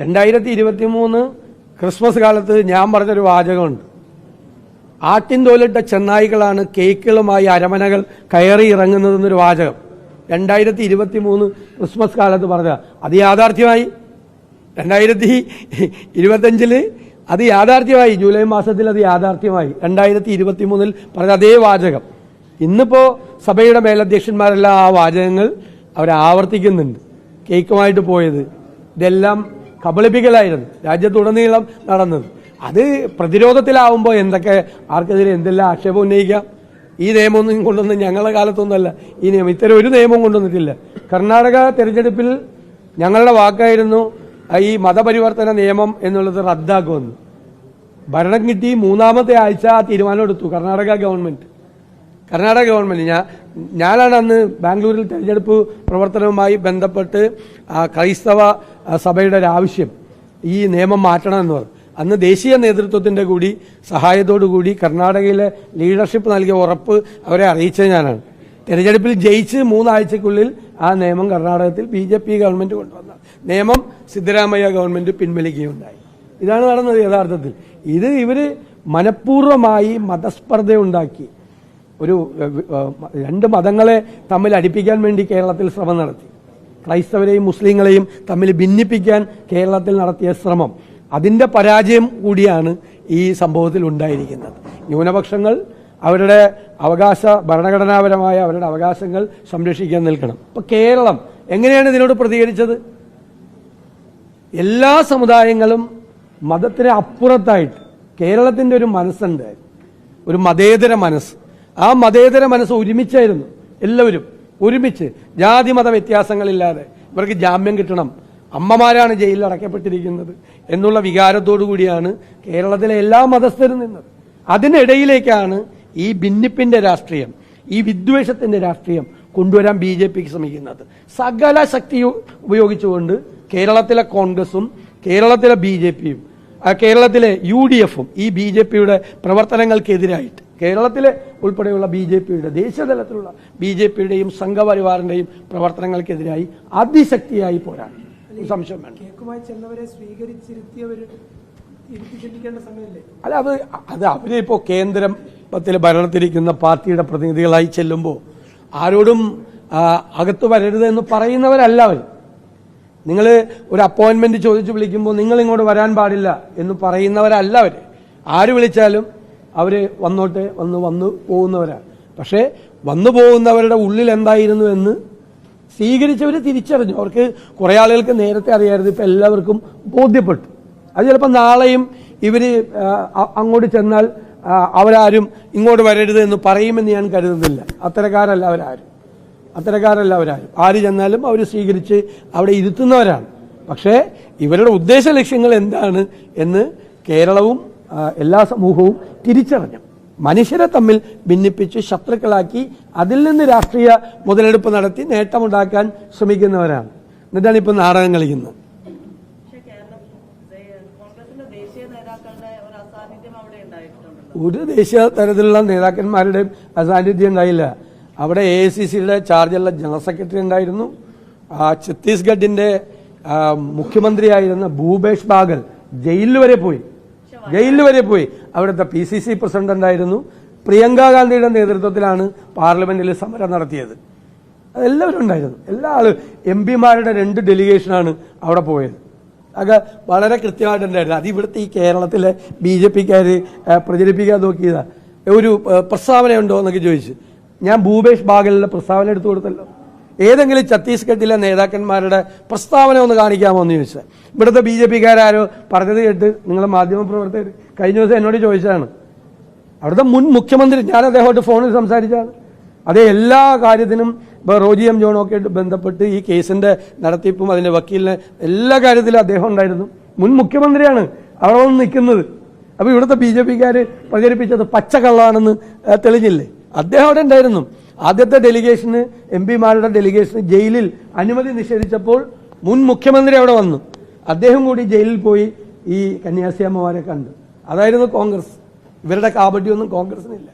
രണ്ടായിരത്തി ഇരുപത്തി മൂന്ന് ക്രിസ്മസ് കാലത്ത് ഞാൻ പറഞ്ഞൊരു വാചകമുണ്ട്. ആട്ടിൻ തോലിട്ട ചെന്നായികളാണ് കേക്കുകളുമായി അരമനകൾ കയറി ഇറങ്ങുന്നതെന്നൊരു വാചകം. രണ്ടായിരത്തി ഇരുപത്തി മൂന്ന് ക്രിസ്മസ് കാലത്ത് പറഞ്ഞ അത് യാഥാർത്ഥ്യമായി. രണ്ടായിരത്തി ഇരുപത്തഞ്ചിൽ അത് യാഥാർത്ഥ്യമായി. ജൂലൈ മാസത്തിൽ അത് യാഥാർത്ഥ്യമായി. രണ്ടായിരത്തി ഇരുപത്തി മൂന്നിൽ പറഞ്ഞ അതേ വാചകം. ഇന്നിപ്പോ സഭയുടെ മേലധ്യക്ഷന്മാരെല്ലാം ആ വാചകങ്ങൾ അവർ ആവർത്തിക്കുന്നുണ്ട് കേക്കുമായിട്ട് പോയത്. ഇതെല്ലാം കബളിപ്പിക്കലായിരുന്നു. രാജ്യത്തുടനീളം നടന്നത്. അത് പ്രതിരോധത്തിലാവുമ്പോൾ എന്തൊക്കെ ആർക്കെതിരെ എന്തെല്ലാം ആക്ഷേപം ഉന്നയിക്കാം? ഈ നിയമമൊന്നും കൊണ്ടുവന്ന് ഞങ്ങളുടെ കാലത്തൊന്നുമല്ല. ഈ നിയമം ഇത്തരം ഒരു നിയമവും കൊണ്ടുവന്നിട്ടില്ല. കർണാടക തെരഞ്ഞെടുപ്പിൽ ഞങ്ങളുടെ വാക്കായിരുന്നു ഈ മതപരിവർത്തന നിയമം എന്നുള്ളത് റദ്ദാക്കുമെന്ന്. ഭരണം കിട്ടി മൂന്നാമത്തെ ആഴ്ച ആ തീരുമാനം എടുത്തു കർണാടക ഗവൺമെന്റ്. കർണാടക ഗവൺമെന്റ് ഞാൻ ഞാനാണ് അന്ന് ബാംഗ്ലൂരിൽ തെരഞ്ഞെടുപ്പ് പ്രവർത്തനവുമായി ബന്ധപ്പെട്ട് ക്രൈസ്തവ സഭയുടെ ഒരു ആവശ്യം ഈ നിയമം മാറ്റണമെന്ന് പറഞ്ഞു. അന്ന് ദേശീയ നേതൃത്വത്തിന്റെ കൂടി സഹായത്തോടു കൂടി കർണാടകയിലെ ലീഡർഷിപ്പ് നൽകിയ ഉറപ്പ് അവരെ അറിയിച്ചത് ഞാനാണ്. തെരഞ്ഞെടുപ്പിൽ ജയിച്ച് മൂന്നാഴ്ചക്കുള്ളിൽ ആ നിയമം കർണാടകത്തിൽ ബി ജെ പി ഗവൺമെന്റ് കൊണ്ടുവന്ന. നിയമം സിദ്ധരാമയ്യ ഗവൺമെന്റ് പിൻവലിക്കുകയുണ്ടായി. ഇതാണ് നടന്നത് യഥാർത്ഥത്തിൽ. ഇത് ഇവർ മനഃപൂർവമായി മതസ്പർദ്ധ ഉണ്ടാക്കി ഒരു രണ്ട് മതങ്ങളെ തമ്മിൽ അടിപ്പിക്കാൻ വേണ്ടി കേരളത്തിൽ ശ്രമം നടത്തി. ക്രൈസ്തവരെയും മുസ്ലിങ്ങളെയും തമ്മിൽ ഭിന്നിപ്പിക്കാൻ കേരളത്തിൽ നടത്തിയ ശ്രമം. അതിന്റെ പരാജയം കൂടിയാണ് ഈ സംഭവത്തിൽ ഉണ്ടായിരിക്കുന്നത്. ന്യൂനപക്ഷങ്ങൾ അവരുടെ അവകാശ ഭരണഘടനാപരമായ അവരുടെ അവകാശങ്ങൾ സംരക്ഷിക്കാൻ നിൽക്കണം. ഇപ്പൊ കേരളം എങ്ങനെയാണ് ഇതിനോട് പ്രതികരിച്ചത്? എല്ലാ സമുദായങ്ങളും മതത്തിന് അപ്പുറത്തായിട്ട് കേരളത്തിന്റെ ഒരു മനസ്സുണ്ട്. ഒരു മതേതര മനസ്സ്. ആ മതേതര മനസ്സ് ഒരുമിച്ചായിരുന്നു. എല്ലാവരും ഒരുമിച്ച് ജാതി മത വ്യത്യാസങ്ങളില്ലാതെ ഇവർക്ക് ജാമ്യം കിട്ടണം. അമ്മമാരാണ് ജയിലിൽ അടയ്ക്കപ്പെട്ടിരിക്കുന്നത് എന്നുള്ള വികാരത്തോടു കൂടിയാണ് കേരളത്തിലെ എല്ലാ മതസ്ഥരും നിന്നത്. അതിനിടയിലേക്കാണ് ഈ ഭിന്നിപ്പിന്റെ രാഷ്ട്രീയം ഈ വിദ്വേഷത്തിന്റെ രാഷ്ട്രീയം കൊണ്ടുവരാൻ ബി ജെ പിക്ക് ശ്രമിക്കുന്നത്. സകല ശക്തി ഉപയോഗിച്ചുകൊണ്ട് കേരളത്തിലെ കോൺഗ്രസും കേരളത്തിലെ ബി ജെ പിയും കേരളത്തിലെ യു ഡി എഫും ഈ ബി ജെ പിയുടെ പ്രവർത്തനങ്ങൾക്കെതിരായിട്ട് കേരളത്തിലെ ഉൾപ്പെടെയുള്ള ബി ജെ പിയുടെ ദേശീയതലത്തിലുള്ള ബി ജെ പിയുടെയും സംഘപരിവാറിന്റെയും പ്രവർത്തനങ്ങൾക്കെതിരായി അതിശക്തിയായി പോരാടി. സംശയം കേക്കുമായി ചെന്നവരെ ഇരുത്തി അല്ല അത് അത് അവരിപ്പോ കേന്ദ്രത്തിൽ ഭരണത്തിരിക്കുന്ന പാർട്ടിയുടെ പ്രതിനിധികളായി ചെല്ലുമ്പോൾ ആരോടും അകത്ത് വരരുത് എന്ന് പറയുന്നവരല്ല അവർ നിങ്ങൾ ഒരു അപ്പോയിന്റ്മെന്റ് ചോദിച്ചു വിളിക്കുമ്പോൾ നിങ്ങൾ ഇങ്ങോട്ട് വരാൻ പാടില്ല എന്ന് പറയുന്നവരല്ല അവർ ആര് വിളിച്ചാലും അവർ വന്നോട്ടെ വന്ന് വന്നു പോകുന്നവരാണ്. പക്ഷേ വന്നു പോകുന്നവരുടെ ഉള്ളിൽ എന്തായിരുന്നു എന്ന് സ്വീകരിച്ചവർ തിരിച്ചറിഞ്ഞു. അവർക്ക് കുറേ ആളുകൾക്ക് നേരത്തെ അറിയായിരുന്നു ഇപ്പൊ എല്ലാവർക്കും ബോധ്യപ്പെട്ടു. അത് ചിലപ്പോൾ നാളെയും ഇവർ അങ്ങോട്ട് ചെന്നാൽ അവരാരും ഇങ്ങോട്ട് വരരുത് എന്ന് പറയുമെന്ന് ഞാൻ കരുതുന്നില്ല. അത്തരക്കാരല്ല അവരാരും. അത്തരക്കാരല്ല അവരാരും. ആര് ചെന്നാലും അവർ സ്വീകരിച്ച് അവിടെ ഇരുത്തുന്നവരാണ്. പക്ഷേ ഇവരുടെ ഉദ്ദേശ ലക്ഷ്യങ്ങൾ എന്താണ് എന്ന് കേരളവും എല്ലാ സമൂഹവും തിരിച്ചറിഞ്ഞു. മനുഷ്യരെ തമ്മിൽ ഭിന്നിപ്പിച്ച് ശത്രുക്കളാക്കി അതിൽ നിന്ന് രാഷ്ട്രീയ മുതലെടുപ്പ് നടത്തി നേട്ടമുണ്ടാക്കാൻ ശ്രമിക്കുന്നവരാണ്. എന്നിട്ടാണ് ഇപ്പൊ നാടകം കളിക്കുന്നത്. ഒരു ദേശീയ തരത്തിലുള്ള നേതാക്കന്മാരുടെ അസാന്നിധ്യം ഉണ്ടായില്ല. അവിടെ എ ഐ സി സിയുടെ ചാർജുള്ള ജനറൽ സെക്രട്ടറി ഉണ്ടായിരുന്നു. ആ, ഛത്തീസ്ഗഡിന്റെ മുഖ്യമന്ത്രിയായിരുന്ന ഭൂപേഷ് ബാഗൽ ജയിലിൽ വരെ പോയി. ജയിലിൽ വരെ പോയി. അവിടുത്തെ പി സി സി പ്രസിഡന്റ് ഉണ്ടായിരുന്നു പ്രിയങ്ക ഗാന്ധിയുടെ നേതൃത്വത്തിലാണ് പാർലമെന്റിൽ സമരം നടത്തിയത്. അതെല്ലാവരും ഉണ്ടായിരുന്നു. എല്ലാ ആളും എം പിമാരുടെ രണ്ട് ഡെലിഗേഷനാണ് അവിടെ പോയത്. അത് വളരെ കൃത്യമായിട്ടുണ്ടായിരുന്നു അത് ഇവിടുത്തെ ഈ കേരളത്തിലെ ബി ജെ പിക്കാർ പ്രചരിപ്പിക്കാൻ നോക്കിയതാ. ഒരു പ്രസ്താവന ഉണ്ടോ എന്നൊക്കെ ചോദിച്ചു. ഞാൻ ഭൂപേഷ് ബാഗലിന്റെ പ്രസ്താവന എടുത്തു കൊടുത്തല്ലോ. ഏതെങ്കിലും ഛത്തീസ്ഗഡിലെ നേതാക്കന്മാരുടെ പ്രസ്താവന ഒന്ന് കാണിക്കാമോ എന്ന് ചോദിച്ചാൽ ഇവിടുത്തെ ബി ജെ പിക്കാരോ പറഞ്ഞത് കേട്ട് നിങ്ങൾ മാധ്യമപ്രവർത്തകർ കഴിഞ്ഞ ദിവസം എന്നോട് ചോദിച്ചതാണ്. അവിടുത്തെ മുൻ മുഖ്യമന്ത്രി ഞാൻ അദ്ദേഹമായിട്ട് ഫോണിൽ സംസാരിച്ചാണ് അതേ എല്ലാ കാര്യത്തിനും ഇപ്പോൾ റോജി എം ജോണൊക്കെ ആയിട്ട് ബന്ധപ്പെട്ട് ഈ കേസിന്റെ നടത്തിപ്പും അതിന്റെ വക്കീലിനെ എല്ലാ കാര്യത്തിലും അദ്ദേഹം ഉണ്ടായിരുന്നു. മുൻ മുഖ്യമന്ത്രിയാണ് അവിടെ വന്ന് നിൽക്കുന്നത്. അപ്പോൾ ഇവിടുത്തെ ബി ജെ പിക്കാർ പ്രചരിപ്പിച്ചത് പച്ചക്കള്ളാണെന്ന് തെളിഞ്ഞില്ലേ? അദ്ദേഹം അവിടെ ഉണ്ടായിരുന്നു. ആദ്യത്തെ ഡെലിഗേഷന് എം പിമാരുടെ ഡെലിഗേഷന് ജയിലിൽ അനുമതി നിഷേധിച്ചപ്പോൾ മുൻ മുഖ്യമന്ത്രി അവിടെ വന്നു. അദ്ദേഹം കൂടി ജയിലിൽ പോയി ഈ കന്യാസിയമ്മമാരെ കണ്ടു. അതായിരുന്നു കോൺഗ്രസ്. ഇവരുടെ കാപട്യമൊന്നും കോൺഗ്രസിനില്ല.